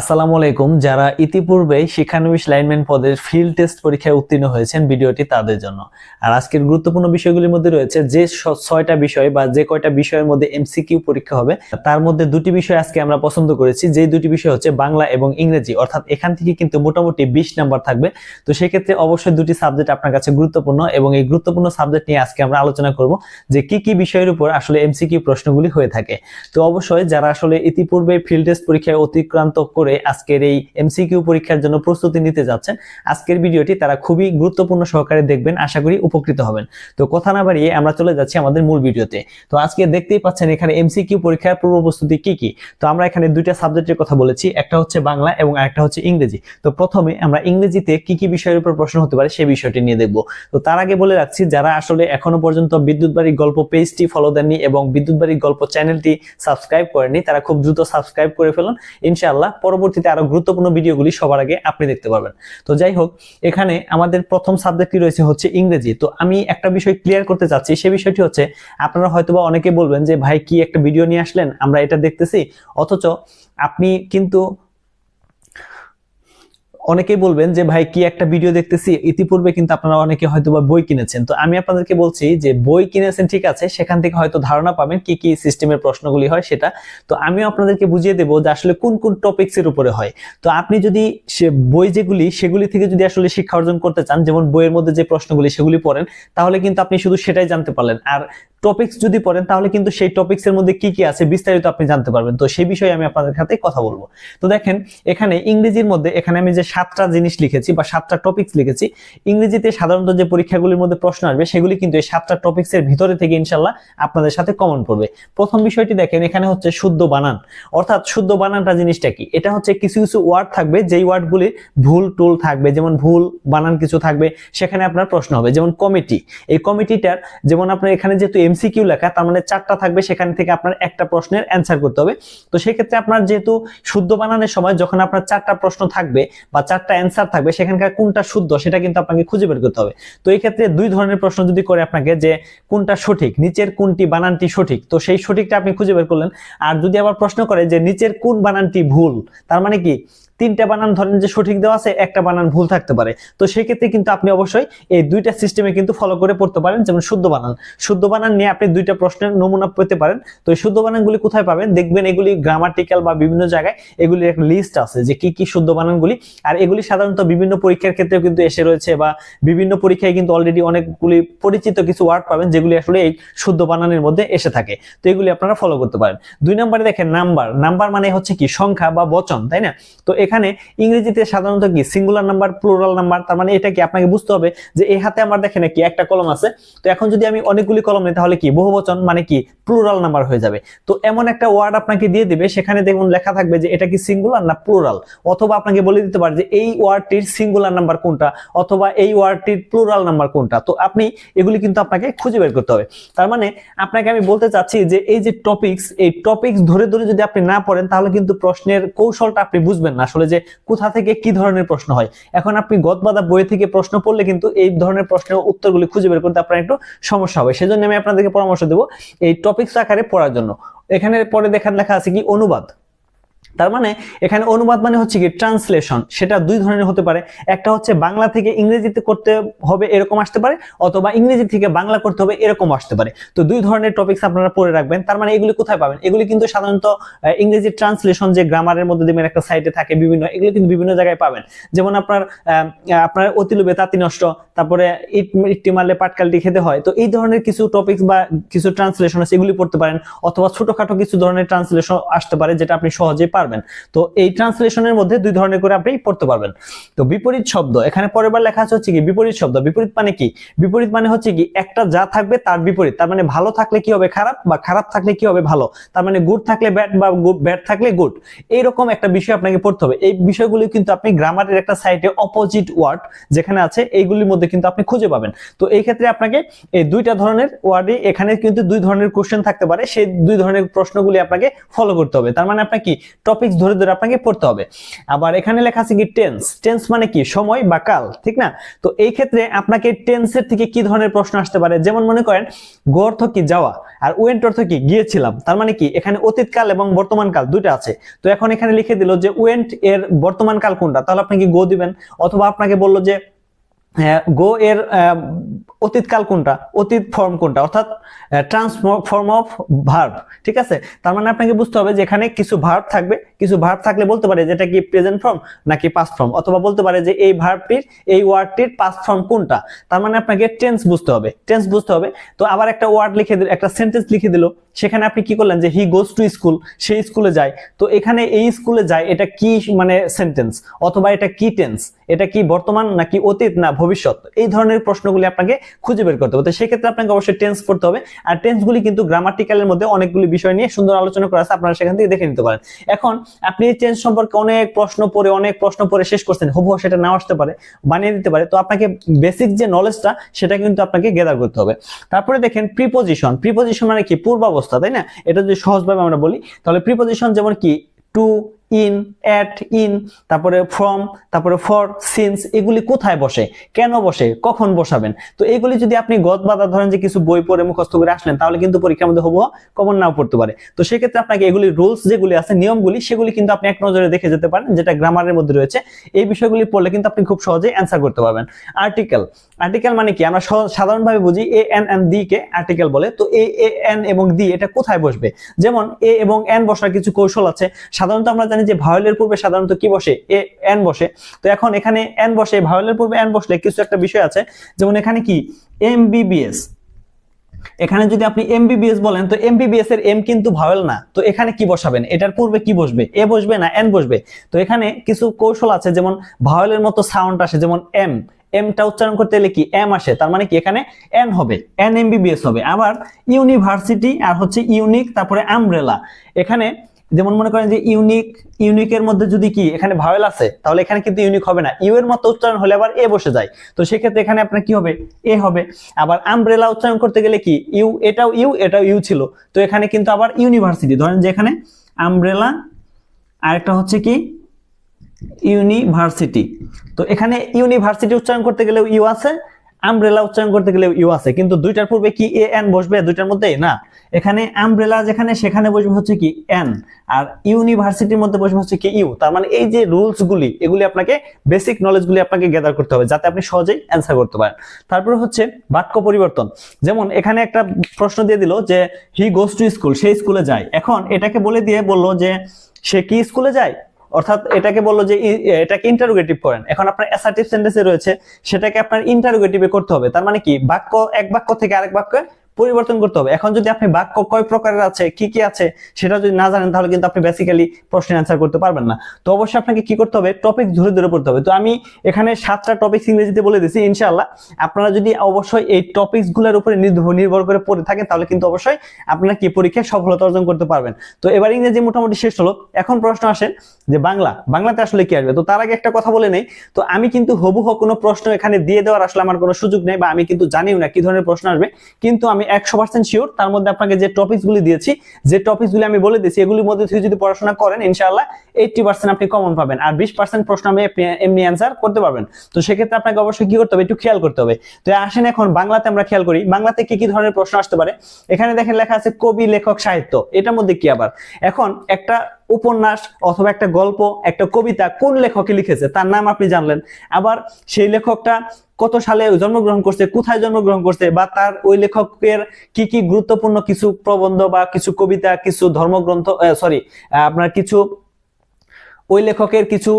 আসসালামু আলাইকুম। যারা ইতিপূর্বে শিক্ষানবিশ লাইনম্যান পদের ফিল্ড টেস্ট পরীক্ষায় উত্তীর্ণ হয়েছেন ভিডিওটি তাদের জন্য। আর আজকের গুরুত্বপূর্ণ বিষয়গুলির মধ্যে রয়েছে যে ছয়টা বিষয় বা যে কয়টা বিষয়ের মধ্যে এমসিকিউ পরীক্ষা হবে, তার মধ্যে দুটি বিষয় আজকে আমরা পছন্দ করেছি। যে দুটি বিষয় হচ্ছে বাংলা এবং ইংরেজি। অর্থাৎ এখান থেকে কিন্তু মোটামুটি বিশ নাম্বার থাকবে। তো সেক্ষেত্রে অবশ্যই দুটি সাবজেক্ট আপনার কাছে গুরুত্বপূর্ণ এবং এই গুরুত্বপূর্ণ সাবজেক্ট নিয়ে আজকে আমরা আলোচনা করব যে কি কি বিষয়ের উপর আসলে এমসিকিউ প্রশ্নগুলি হয়ে থাকে। তো অবশ্যই যারা আসলে ইতিপূর্বে ফিল্ড টেস্ট পরীক্ষায় অতিক্রান্ত করে আজকের এই এমসিকিউ পরীক্ষার জন্য প্রস্তুতি নিতে যাচ্ছেন। আজকের ভিডিওটি তারা খুবই গুরুত্বপূর্ণ সহকারে দেখবেন, আশা করি উপকৃত হবেন। তো কথা না বাড়িয়ে আমরা চলে যাচ্ছি আমাদের মূল ভিডিওতে। তো আজকে দেখতেই পাচ্ছেন এখানে এমসিকিউ পরীক্ষার পূর্ব প্রস্তুতি কি কি? তো আমরা এখানে দুইটা সাবজেক্টের কথা বলেছি, একটা হচ্ছে বাংলা এবং আরেকটা হচ্ছে ইংরেজি। তো প্রথমে আমরা ইংরেজিতে কি কি বিষয়ের উপর প্রশ্ন হতে পারে সেই বিষয়টি নিয়ে দেখব। তো তার আগে বলে রাখছি, যারা আসলে এখনও পর্যন্ত বিদ্যুৎ বাড়ির গল্প পেজটি ফলো দেননি এবং বিদ্যুৎ বাড়ির গল্প চ্যানেলটি সাবস্ক্রাইব করেনি তারা খুব দ্রুত সাবস্ক্রাইব করে ফেলুন। ইনশাআল্লাহ পরবর্তীতে আরও গুরুত্বপূর্ণ ভিডিওগুলি সবার আগে আপনি দেখতে পারবেন। তো যাই হোক, এখানে আমাদের প্রথম সাবজেক্টটি রয়েছে হচ্ছে ইংরেজি। তো আমি একটা বিষয় ক্লিয়ার করতে চাচ্ছি, সে বিষয়টি হচ্ছে আপনারা হয়তোবা অনেকে বলবেন যে, ভাই, কি একটা ভিডিও নিয়ে আসলেন? আমরা এটা দেখতেছি। অথচ আপনি কিন্তু অনেকেই বলবেন যে, ভাই, কি একটা ভিডিও দেখতেছি, ইতিপূর্বে কিন্তু আপনারা অনেকে হয়তো বা বই কিনেছেন। তো আমি আপনাদেরকে বলছি যে, বই কিনেছেন, ঠিক আছে, সেখান থেকে হয়তো ধারণা পাবেন কি কি সিস্টেমের প্রশ্নগুলি হয় সেটা। তো আমিও আপনাদেরকে বুঝিয়ে দেবো যে, আসলে কোন কোন টপিকস এর উপরে হয়। তো আপনি যদি সে, বই যেগুলি, সেগুলি থেকে যদি আসলে শিক্ষা অর্জন করতে চান, যেমন বইয়ের মধ্যে যে প্রশ্নগুলি, সেগুলি পড়েন, তাহলে কিন্তু আপনি শুধু সেটাই জানতে পারলেন। আর টপিকস যদি পড়েন, তাহলে কিন্তু সেই টপিকস এর মধ্যে কি কি আছে বিস্তারিত আপনি জানতে পারবেন। তো সেই বিষয়ে আমি আপনাদের সাথে কথা বলব। তো দেখেন, এখানে ইংরেজির মধ্যে, এখানে আমি যে সাতটা জিনিস লিখেছি বা সাতটা টপিক্স লিখেছি, ইংরেজিতে সাধারণত যে পরীক্ষাগুলির মধ্যে প্রশ্ন আসবে, সেগুলি কিন্তু এই সাতটা টপিকস এর ভিতরে থেকে ইনশাল্লাহ আপনাদের সাথে কমন পড়বে। প্রথম বিষয়টি দেখেন, এখানে হচ্ছে শুদ্ধ বানান। অর্থাৎ শুদ্ধ বানানটা জিনিসটা কি? এটা হচ্ছে কিছু কিছু ওয়ার্ড থাকবে, যেই ওয়ার্ডগুলি ভুল, টুল থাকবে, যেমন ভুল, বানান কিছু থাকবে, সেখানে আপনার প্রশ্ন হবে। যেমন কমিটি এই কমিটিটার যেমন আপনার এখানে যেহেতু এমসিকিউ লেখা, তার মানে চারটা থাকবে, সেখান থেকে আপনার একটা প্রশ্নের অ্যান্সার করতে হবে। তো সেক্ষেত্রে আপনার যেহেতু শুদ্ধ বানানোর সময় যখন আপনার চারটা প্রশ্ন থাকবে বা চারটা অ্যান্সার থাকবে, সেখানকার কোনটা শুদ্ধ সেটা কিন্তু আপনাকে খুঁজে বের করতে হবে। তো এই ক্ষেত্রে দুই ধরনের প্রশ্ন যদি করে আপনাকে যে কোনটা সঠিক, নিচের কোনটি বানানটি সঠিক, তো সেই সঠিকটা আপনি খুঁজে বের করলেন। আর যদি আবার প্রশ্ন করে যে নিচের কোন বানানটি ভুল, তার মানে কি? তিনটা বানান ধরেন যে সঠিক দেওয়া আছে, একটা বানান ভুল থাকতে পারে। তো সেই ক্ষেত্রে কিন্তু আপনি অবশ্যই এই দুইটা সিস্টেমে কিন্তু ফলো করে পড়তে পারেন, যেমন শুদ্ধ বানান। শুদ্ধ বানান নিয়ে আপনি দুইটা প্রশ্নের নমুনা পেতে পারেন। তো শুদ্ধ বানানগুলি কোথায় পাবেন? দেখবেন এগুলি গ্রামাটিক্যাল বা বিভিন্ন জায়গায় এগুলির একটা লিস্ট আছে যে কি কি শুদ্ধ বানানগুলি। আর এগুলি সাধারণত বিভিন্ন পরীক্ষার ক্ষেত্রেও কিন্তু এসে রয়েছে বা বিভিন্ন পরীক্ষায় কিন্তু অলরেডি অনেকগুলি পরিচিত কিছু ওয়ার্ড পাবেন যেগুলি আসলে এই শুদ্ধ বানানের মধ্যে এসে থাকে। তো এগুলি আপনারা ফলো করতে পারেন। দুই নম্বরে দেখেন নাম্বার নাম্বার মানে হচ্ছে কি? সংখ্যা বা বচন, তাই না? তো এখানে ইংরেজিতে সাধারণত কি? সিঙ্গুলার নাম্বার প্লুরাল নাম্বার তার মানে এটা কি? আপনাকে বুঝতে হবে যে এই হাতে আমার দেখেন কি? একটা কলম আছে। তো এখন যদি আমি অনেকগুলি কলম নিই তাহলে কি? বহুবচন মানে কি? প্লুরাল নাম্বার হয়ে যাবে। তো এমন একটা ওয়ার্ড আপনাকে দিয়ে দিবে, সেখানে দেখুন লেখা থাকবে যে এটা কি সিঙ্গুলার না প্লুরাল অথবা আপনাকে বলে দিতে পারে যে এই ওয়ার্ডটির সিঙ্গুলার নাম্বার কোনটা? অথবা এই ওয়ার্ডটির প্লুরাল নাম্বার কোনটা? তো আপনি এগুলি কিন্তু আপনাকে খুঁজে বের করতে হবে। তার মানে আপনাকে আমি বলতে চাচ্ছি যে এই যে টপিকস এই টপিকস ধরে ধরে যদি আপনি না পড়েন, তাহলে কিন্তু প্রশ্নের কৌশলটা আপনি বুঝবেন না। আসলে যে কোথা থেকে কি ধরনের প্রশ্ন হয়। এখন আপনি গদবাদা বই থেকে প্রশ্ন পড়লে কিন্তু এই ধরনের প্রশ্নের উত্তরগুলি খুঁজে বের করতে আপনার একটু সমস্যা হবে। সেজন্য আমি আপনাদেরকে পরামর্শ দেবো এই টপিকস আকারে পড়ার জন্য। এখানে পরে দেখার লেখা আছে কি? অনুবাদ। তার মানে এখানে অনুবাদ মানে হচ্ছে কি ট্রান্সলেশন, সেটা দুই ধরনের হতে পারে। একটা হচ্ছে বাংলা থেকে ইংরেজিতে করতে হবে এরকম আসতে পারে, অথবা ইংরেজি থেকে বাংলা করতে হবে এরকম আসতে পারে। তো দুই ধরনের টপিকস আপনারা পড়ে রাখবেন। তার মানে এগুলি কোথায় পাবেন? এগুলি কিন্তু সাধারণত ইংরেজি ট্রান্সলেশন যে গ্রামারের মধ্যে দেবেন একটা সাইটে থাকে বিভিন্ন, এগুলি কিন্তু বিভিন্ন জায়গায় পাবেন। যেমন আপনার আপনার অতিলোবে তাঁতি নষ্ট, তারপরে ইট, ইটটি মারলে পাটকালটি খেতে হয়। তো এই ধরনের কিছু টপিকস বা কিছু ট্রান্সলেশন আছে এগুলি পড়তে পারেন, অথবা ছোটখাটো কিছু ধরনের ট্রান্সলেশন আসতে পারে, যেটা আপনি সহজে পারবেন। তো এই ট্রান্সলেশনের মধ্যে দুই ধরনের করে আপনি পড়তে পারবেন। তো বিপরীত শব্দ, এখানে পরের বার লেখা আছে হচ্ছে কি, বিপরীত শব্দ। বিপরীত মানে কি? বিপরীত মানে হচ্ছে কি, একটা যা থাকবে তার বিপরীত। তার মানে ভালো থাকলে কি হবে খারাপ বা খারাপ থাকলে কি হবে ভালো? তার মানে গুড থাকলে ব্যাড বা ব্যাড থাকলে গুড এইরকম একটা বিষয় আপনাকে পড়তে হবে। এই বিষয়গুলি কিন্তু আপনি গ্রামারের একটা সাইটে অপোজিট ওয়ার্ড যেখানে আছে, এইগুলির মধ্যে কিন্তু আপনি খুঁজে পাবেন। তো এই ক্ষেত্রে আপনাকে এই দুইটা ধরনের ওয়ার্ডে এখানে কিন্তু দুই ধরনের কোশ্চেন থাকতে পারে। সেই দুই ধরনের প্রশ্নগুলি আপনাকে ফলো করতে হবে। তার মানে আপনার কি? টপিক টপিকস ধরে ধরে আপনাকে পড়তে হবে। আবার এখানে লেখা আছে কি টেন্স টেন্স মানে কি? সময় বা কাল, ঠিক না? তো এই ক্ষেত্রে আপনাকে টেন্সের থেকে কি ধরনের প্রশ্ন আসতে পারে? যেমন মনে করেন, গো অর্থ কি যাওয়া? আর ওয়েন্ট অর্থ কি? গিয়েছিলাম। তার মানে কি? এখানে অতীত কাল এবং বর্তমান কাল দুটো আছে। তো এখন এখানে লিখে দিল যে ওয়েন্ট এর বর্তমান কাল কোনটা? তাহলে আপনি কি গো দিবেন। অথবা আপনাকে বলল যে গো এর আহ, অতীতকাল কোনটা? অতীত ফর্ম কোনটা? অর্থাৎ ট্রান্সফর্ম ফর্ম অফ ভার্ব ঠিক আছে? তার মানে আপনাকে বুঝতে হবে যে এখানে কিছু ভার্ব থাকবে। কিছু ভার্ব থাকলে বলতে পারে যেটা কি প্রেজেন্ট ফর্ম নাকি পাস্ট ফর্ম অথবা বলতে পারে যে এই ভার্বটির এই ওয়ার্ডটির পাস্ট ফর্ম কোনটা? তার মানে আপনাকে টেন্স বুঝতে হবে। টেন্স বুঝতে হবে। তো আবার একটা ওয়ার্ড লিখে দিল একটা সেন্টেন্স লিখে দিল। সেখানে আপনি কি করলেন যে হি গোজ টু স্কুল সেই স্কুলে যায়। তো এখানে এই স্কুলে যায় এটা কি মানে সেন্টেন্স অথবা এটা কি টেন্স এটা কি বর্তমান নাকি অতীত না ভবিষ্যৎ। এই ধরনের প্রশ্নগুলি আপনাকে খুঁজে বের করতে হবে। তো সেক্ষেত্রে আপনাকে অবশ্যই টেন্স পড়তে হবে। আর টেন্সগুলি কিন্তু গ্রামাটিক্যালের মধ্যে অনেকগুলি বিষয় নিয়ে সুন্দর আলোচনা করা আছে, আপনারা সেখান থেকে দেখে নিতে পারেন। এখন আপনি টেন্স সম্পর্কে অনেক প্রশ্ন পড়ে, অনেক প্রশ্ন পড়ে শেষ করছেন, হুবহু সেটা নাও আসতে পারে, বানিয়ে দিতে পারে। তো আপনাকে বেসিক যে নলেজটা সেটা কিন্তু আপনাকে গেদার করতে হবে। তারপরে দেখেন প্রিপোজিশন প্রিপোজিশন মানে কি? পূর্বাবস্থা, তাই না? এটা যদি সহজভাবে আমরা বলি, তাহলে প্রিপোজিশন যেমন কি? টু ইন অ্যাট ইন তারপরে ফ্রম তারপরে ফর সিন্স এগুলি কোথায় বসে? কেন বসে? কখন বসাবেন? তো এগুলি যদি আপনি গদ বাদা ধরেন যে কিছু বই পড়ে মুখস্থ করে আসলেন, তাহলে কিন্তু পরীক্ষার মধ্যে হব কমন নাও পড়তে পারে। তো সেক্ষেত্রে আপনাকে এগুলি রুলস যেগুলি আছে, নিয়মগুলি, সেগুলি কিন্তু আপনি এক নজরে দেখে যেতে পারেন, যেটা গ্রামারের মধ্যে রয়েছে। এই বিষয়গুলি পড়লে কিন্তু আপনি খুব সহজেই অ্যান্সার করতে পারবেন। আর্টিকেল আর্টিকেল মানে কি? আমরা সাধারণভাবে বুঝি এ এন এন দি কে আর্টিকেল বলে। তো এ এন এবং দি এটা কোথায় বসবে? যেমন এ এবং এন বসার কিছু কৌশল আছে। সাধারণত আমরা জানি যে ভাওয়েলের পূর্বে সাধারণত কি বসে? এ, এন বসে। তো এখন এখানে এন বসে, ভাওয়েলের পূর্বে এন বসলে কিছু একটা বিষয় আছে। যেমন এখানে কি? এমবিবিএস। এখানে যদি আপনি এমবিবিএস বলেন, তো এমবিবিএস এর এম কিন্তু ভাওয়েল না। তো এখানে কি বসাবেন? এটার পূর্বে কি বসবে? এ বসবে না, এন বসবে। তো এখানে কিছু কৌশল আছে, যেমন ভাওয়েলের মতো সাউন্ড আসে, যেমন এম। এমটা উচ্চারণ করতে গেলে কি? এম আসে। তার মানে কি? এখানে এন হবে। এন এমবিবিএস হবে। আবার ইউনিভার্সিটি আর হচ্ছে ইউনিক, তারপরে আমব্রেলা। এখানে যেমন মনে করেন যে ইউনিক ইউনিকের মধ্যে যদি কি এখানে ভাওয়েল আছে, তাহলে এখানে কিন্তু ইউনিক হবে না। ইউ এর মতো উচ্চারণ হলে আবার এ বসে যায়। তো সেক্ষেত্রে এখানে আপনার কি হবে? এ হবে। আবার আমব্রেলা উচ্চারণ করতে গেলে কি? ইউ এটাও ইউ এটাও ইউ ছিল। তো এখানে কিন্তু আবার ইউনিভার্সিটি ধরেন যে এখানে আমব্রেলা আরেকটা হচ্ছে কি? ইউনিভার্সিটি তো এখানে ইউনিভার্সিটি উচ্চারণ করতে গেলেও ইউ আছে আমব্রেলা উচ্চারণ করতে গেলে ইউ আছে। কিন্তু দুইটার পূর্বে কি এ, এন বসবে? দুইটার মধ্যে? না। এখানে আমব্রেলা যেখানে, সেখানে বসবে হচ্ছে কি এন। আর ইউনিভার্সিটির মধ্যে বসবে হচ্ছে কি ইউ। তার মানে এই যে রুলস গুলি এগুলি আপনাকে বেসিক নলেজ গুলি আপনাকে গ্যাদার করতে হবে, যাতে আপনি সহজেই অ্যান্সার করতে পারেন। তারপরে হচ্ছে বাক্য পরিবর্তন। যেমন এখানে একটা প্রশ্ন দিয়ে দিল যে হি গোস টু স্কুল সেই স্কুলে যায়। এখন এটাকে বলে দিয়ে বলল যে, সে কি স্কুলে যায়? অর্থাৎ এটাকে বলল যে এটাকে ইন্টারোগেটিভ করেন। এখন আপনার অ্যাসার্টিভ সেন্টেন্সে রয়েছে, সেটাকে আপনার ইন্টারোগেটিভে করতে হবে। তার মানে কি? বাক্য, এক বাক্য থেকে আরেক বাক্যে পরিবর্তন করতে হবে। এখন যদি আপনি বাক্য কয় প্রকারের আছে, কি কি আছে, সেটা যদি না জানেন, তাহলে কিন্তু আপনি বেসিক্যালি প্রশ্নের অ্যান্সার করতে পারবেন না। তো অবশ্যই আপনাকে কি করতে হবে? টপিক ধরে ধরে পড়তে হবে। তো আমি এখানে সাতটা টপিক ইংরেজিতে বলে দিচ্ছি ইনশাআল্লাহ। আপনারা যদি অবশ্যই এই টপিকসগুলোর উপরে নির্ভর করে পড়ে থাকেন, তাহলে কিন্তু অবশ্যই আপনারা কি পরীক্ষায় সফলতা অর্জন করতে পারবেন। তো এবার ইংরেজি মোটামুটি শেষ হলো। এখন প্রশ্ন আসে যে বাংলা, বাংলাতে আসলে কি আসবে? তো তার আগে একটা কথা বলে নেই। তো আমি কিন্তু হবুহ কোনো প্রশ্ন এখানে দিয়ে দেওয়ার আসলে আমার কোনো সুযোগ নেই, বা আমি কিন্তু জানিও না কি ধরনের প্রশ্ন আসবে। কিন্তু আমি একশো পার্সেন্ট শিওর তার মধ্যে আপনাকে যে টপিকসগুলি দিয়েছি, যে টপিকসগুলি আমি বলে দিয়েছি, এগুলির মধ্যে থেকে যদি পড়াশোনা করেন, ইনশাআল্লাহ এইটটি পার্সেন্ট আপনি কমন পাবেন। আর বিশ পার্সেন্ট প্রশ্ন আমি এমনি অ্যান্সার করতে পারবেন। তো সেক্ষেত্রে আপনাকে অবশ্যই কি করতে হবে, একটু খেয়াল করতে হবে। তো আসেন এখন, বাংলাতে আমরা খেয়াল করি। বাংলাতে কি কি ধরনের প্রশ্ন আসতে পারে? এখানে দেখেন লেখা আছে কবি, লেখক, সাহিত্য। এটার মধ্যে কি আবার? এখন একটা উপন্যাস অথবা একটা গল্প, একটা কবিতা কোন লেখকে লিখেছে, তার নাম আপনি জানলেন। আবার সেই লেখকটা কত সালে জন্মগ্রহণ করছে, কোথায় জন্মগ্রহণ করছে, বা তার ওই লেখকের কি কি গুরুত্বপূর্ণ কিছু প্রবন্ধ বা কিছু কবিতা, কিছু ধর্মগ্রন্থ সরি আপনার কিছু ওই লেখকের কিছু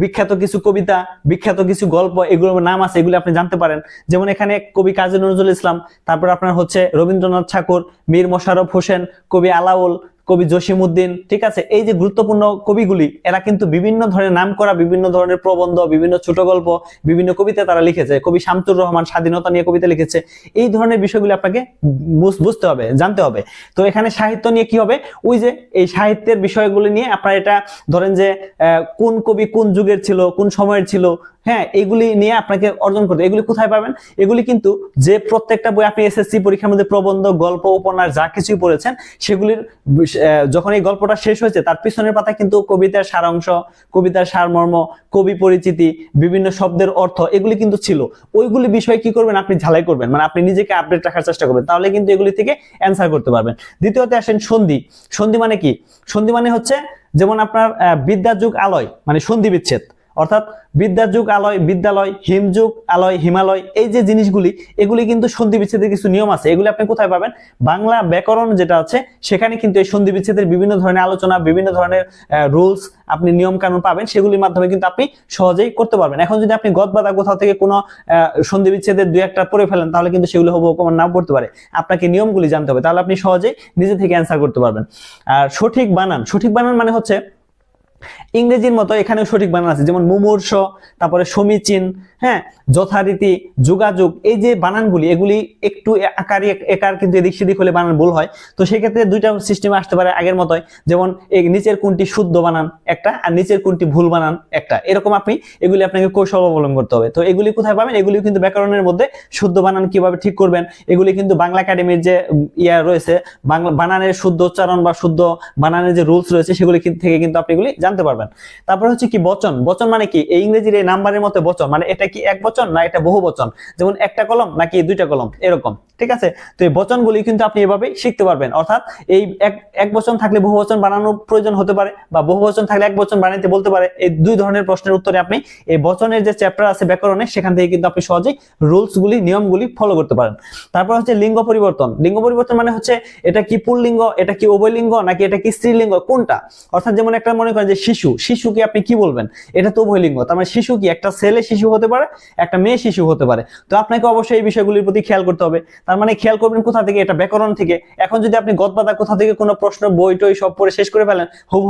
বিখ্যাত কিছু কবিতা, বিখ্যাত কিছু গল্প, এগুলোর নাম আছে, এগুলো আপনি জানতে পারেন। যেমন এখানে কবি কাজী নজরুল ইসলাম, তারপর আপনার হচ্ছে রবীন্দ্রনাথ ঠাকুর, মীর মোশাররফ হোসেন, কবি আলাউল কবি জসিমউদ্দিন, ঠিক আছে? এই যে গুরুত্বপূর্ণ কবিগুলি, এরা কিন্তু বিভিন্ন ধরনের নাম করা বিভিন্ন ধরনের প্রবন্ধ, বিভিন্ন ছোট গল্প, বিভিন্ন কবিতা তারা লিখেছে। কবি শামতুর রহমান স্বাধীনতা নিয়ে কবিতা লিখেছে। এই ধরনের বিষয়গুলি আপনাকে বুঝতে হবে, জানতে হবে। তো এখানে সাহিত্য নিয়ে কি হবে? ওই যে এই সাহিত্যের বিষয়গুলি নিয়ে আপনার এটা ধরেন যে কোন কবি কোন যুগের ছিল, কোন সময়ের ছিল হ্যাঁ এগুলি নিয়ে আপনাকে অর্জন করতে এগুলি কোথায় পাবেন? এগুলি কিন্তু যে প্রত্যেকটা বই আপনি এসএসসি পরীক্ষার মধ্যে প্রবন্ধ গল্প উপন্যাস যা কিছুই পড়েছেন সেগুলির যখন এই গল্পটা শেষ হয়েছে তার পিছনের পাতায় কিন্তু কবিতার সারাংশ কবিতার সারমর্ম কবি পরিচিতি বিভিন্ন শব্দের অর্থ এগুলি কিন্তু ছিল। ওইগুলি বিষয়ে কি করবেন? আপনি ঝালাই করবেন। মানে আপনি নিজেকে আপডেট রাখার চেষ্টা করবেন। তাহলে কিন্তু এগুলি থেকে অ্যান্সার করতে পারবেন। দ্বিতীয়তে আসেন সন্ধি। সন্ধি মানে কি? সন্ধি মানে হচ্ছে যেমন আপনার আহ, বিদ্যার যুগ আলয় মানে সন্ধি বিচ্ছেদ। অর্থাৎ বিদ্যার যুগ, আলয়, বিদ্যালয় হিমযুগ আলয়, হিমালয়, এই যে জিনিসগুলি, এগুলি কিন্তু সন্ধি বিচ্ছেদের কিছু নিয়ম আছে। এগুলি আপনি কোথায় পাবেন? বাংলা ব্যাকরণ যেটা আছে, সেখানে কিন্তু এই সন্ধি বিচ্ছেদের বিভিন্ন ধরনের আলোচনা, বিভিন্ন ধরনের রুলস আপনি নিয়ম কানুন পাবেন। সেগুলির মাধ্যমে কিন্তু আপনি সহজেই করতে পারবেন। এখন যদি আপনি গদবাদা কোথাও থেকে কোনো সন্ধি বিচ্ছেদের দুই একটা পড়ে ফেলেন, তাহলে কিন্তু সেগুলো হবু কমান নাও পড়তে পারে। আপনাকে নিয়মগুলি জানতে হবে। তাহলে আপনি সহজেই নিজে থেকে অ্যান্সার করতে পারবেন। আর সঠিক বানান সঠিক বানান মানে হচ্ছে ইংরেজির মতো এখানেও সঠিক বানান আছে, যেমন মুমূর্ষ, তারপরে সমীচীন হ্যাঁ যথারীতি, যোগাযোগ, এই যে বানানগুলি, এগুলি একটু আকারে একার কিন্তু এদিক সেদিক হলে বানান ভুল হয়। তো সেক্ষেত্রে দুইটা সিস্টেমে আসতে পারে আগের মতোই, যেমন এই নিচের কোনটি শুদ্ধ বানান একটা, আর নিচের কোনটি ভুল বানান একটা। এরকম আপনি, এগুলি আপনাকে কৌশল অবলম্বন করতে হবে। তো এগুলি কোথায় পাবেন? এগুলি কিন্তু ব্যাকরণের মধ্যে শুদ্ধ বানান কীভাবে ঠিক করবেন? এগুলি কিন্তু বাংলা একাডেমির যে ইয়া রয়েছে, বাংলা বানানের শুদ্ধ উচ্চারণ বা শুদ্ধ বানানের যে রুলস রয়েছে, সেগুলি থেকে কিন্তু আপনি এগুলি জানতে পারবেন। তারপর হচ্ছে কি বচন। বচন মানে কি? এই ইংরেজির এই নাম্বারের মতো বচন। মানে এটা কি এক বচন না এটা বহু বচন? যেমন একটা কলম নাকি দুইটা কলম? এরকম। ঠিক আছে? তো এই বচনগুলি কিন্তু আপনি এভাবে শিখতে পারবেন। অর্থাৎ এই এক এক বচন থাকলে বহু বচন বানানোর প্রয়োজন হতে পারে বা বহু বচন থাকলে এক বচন বানাইতে বলতে পারে। এই দুই ধরনের প্রশ্নের উত্তরে আপনি এই বচনের যে চ্যাপ্টার আছে ব্যাকরণে, সেখান থেকে কিন্তু আপনি সহজেই রুলস গুলি নিয়মগুলি ফলো করতে পারেন। তারপর হচ্ছে লিঙ্গ পরিবর্তন। লিঙ্গ পরিবর্তন মানে হচ্ছে এটা কি পুল্লিঙ্গ, এটা কি উভয়লিঙ্গ, নাকি এটা কি স্ত্রীলিঙ্গ? কোনটা? অর্থাৎ যেমন একটা মনে করেন যে শিশু, শিশুকে আপনি কি বলবেন? এটা তো উভয়লিঙ্গ। তার মানে শিশু কি একটা ছেলে শিশু হতে পারে, একটা মেয়ে শিশু হতে পারে? তো আপনাকে অবশ্যই এই বিষয়গুলির প্রতি খেয়াল করতে হবে। তার মানে খেয়াল করবেন কোথা থেকে? এটা ব্যাকরণ থেকে। এখন যদি আপনি গদবাদা কোথা থেকে কোনো প্রশ্ন, বই, টই সব পড়ে শেষ করে ফেলেন হুব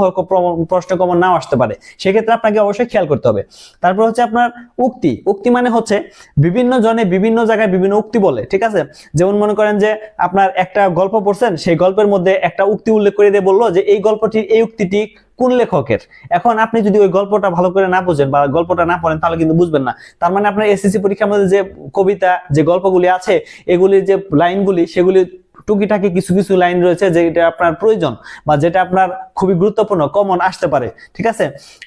প্রশ্ন কমন নাও আসতে পারে। সেক্ষেত্রে আপনাকে অবশ্যই খেয়াল করতে হবে। তারপর হচ্ছে আপনার উক্তি। উক্তি মানে হচ্ছে বিভিন্ন জনে বিভিন্ন জায়গায় বিভিন্ন উক্তি বলে, ঠিক আছে? যেমন মনে করেন যে আপনার একটা গল্প পড়ছেন, সেই গল্পের মধ্যে একটা উক্তি উল্লেখ করে দিয়ে বলল যে এই গল্পটির এই উক্তিটি কোন লেখকের? এখন আপনি যদি ওই গল্পটা ভালো করে না বোঝেন বা গল্পটা না পড়েন, তাহলে কিন্তু বুঝবেন না। তার মানে আপনার এসএসসি পরীক্ষার মধ্যে যে কবিতা, যে গল্পগুলি আছে, এগুলির যে লাইনগুলি, সেগুলি টুকিটাকি কিছু কিছু লাইন রয়েছে যেটা আপনার প্রয়োজন বা যেটা আপনার খুবই গুরুত্বপূর্ণ কমন আসতে পারে, ঠিক আছে?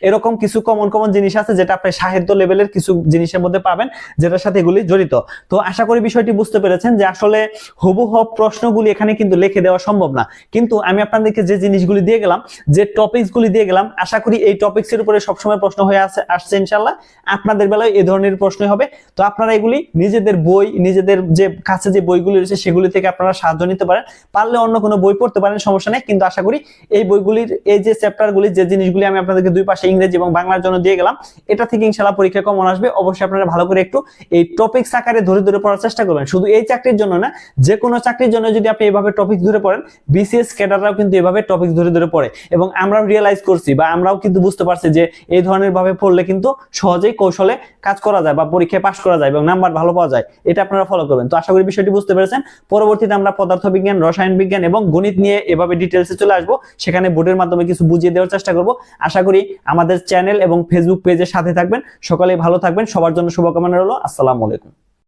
এরকম কিছু কমন কমন জিনিস আছে যেটা আপনি সাহিত্য লেভেলের কিছু জিনিসের মধ্যে পাবেন যেটার সাথে এগুলি জড়িত। তো আশা করি বিষয়টি বুঝতে পেরেছেন যে আসলে হুবহু প্রশ্নগুলি এখানে কিন্তু লিখে দেওয়া সম্ভব না। কিন্তু আমি আপনাদেরকে যে জিনিসগুলি দিয়ে গেলাম, যে টপিকস গুলি দিয়ে গেলাম, আশা করি এই টপিকস এর উপরে সবসময় প্রশ্ন হয়ে আসে, আসছে ইনশাল্লাহ আপনাদের বেলায় এই ধরনের প্রশ্নই হবে। তো আপনারা এগুলি নিজেদের বই, নিজেদের যে কাছে যে বইগুলি রয়েছে সেগুলি থেকে আপনারা সাহায্য নিতে পারেন, পারলে অন্য কোনো বই পড়তে পারেন, সমস্যা নেই। কিন্তু আশা করি এই বইগুলির, এই যে চ্যাপ্টারগুলি যে জিনিসগুলি আমি আপনাদেরকে দুই পাশে ইংরেজি এবং বাংলার জন্য দিয়ে গেলাম, এটা থেকে ইনশাল্লাহ পরীক্ষা কমন আসবে। অবশ্যই আপনারা ভালো করে একটু এই টপিকস আকারে ধরে ধরে পড়ার চেষ্টা করবেন। শুধু এই চাকরির জন্য না যে কোনো চাকরির জন্য যদি আপনি এভাবে টপিক ধরে পড়েন বিসিএস ক্যাডাররাও কিন্তু এভাবে টপিক ধরে ধরে পড়ে। এবং আমরাও রিয়েলাইজ করছি বা আমরাও কিন্তু বুঝতে পারছি যে এই ধরনের ভাবে পড়লে কিন্তু সহজেই কৌশলে কাজ করা যায় বা পরীক্ষায় পাশ করা যায় এবং নাম্বার ভালো পাওয়া যায়। এটা আপনারা ফলো করবেন। তো আশা করি বিষয়টি বুঝতে পেরেছেন। পরবর্তীতে আমরা পদার্থবিজ্ঞান, রসায়ন বিজ্ঞান এবং গণিত নিয়ে এভাবে ডিটেলসে চলে আসব। সেখানে বোর্ডের মাধ্যমে কিছু বুঝিয়ে দেওয়ার চেষ্টা করব। আশা করি আমাদের চ্যানেল এবং ফেসবুক পেজের সাথে থাকবেন। সকালে ভালো থাকবেন। সবার জন্য শুভকামনা রইল। আসসালামু আলাইকুম।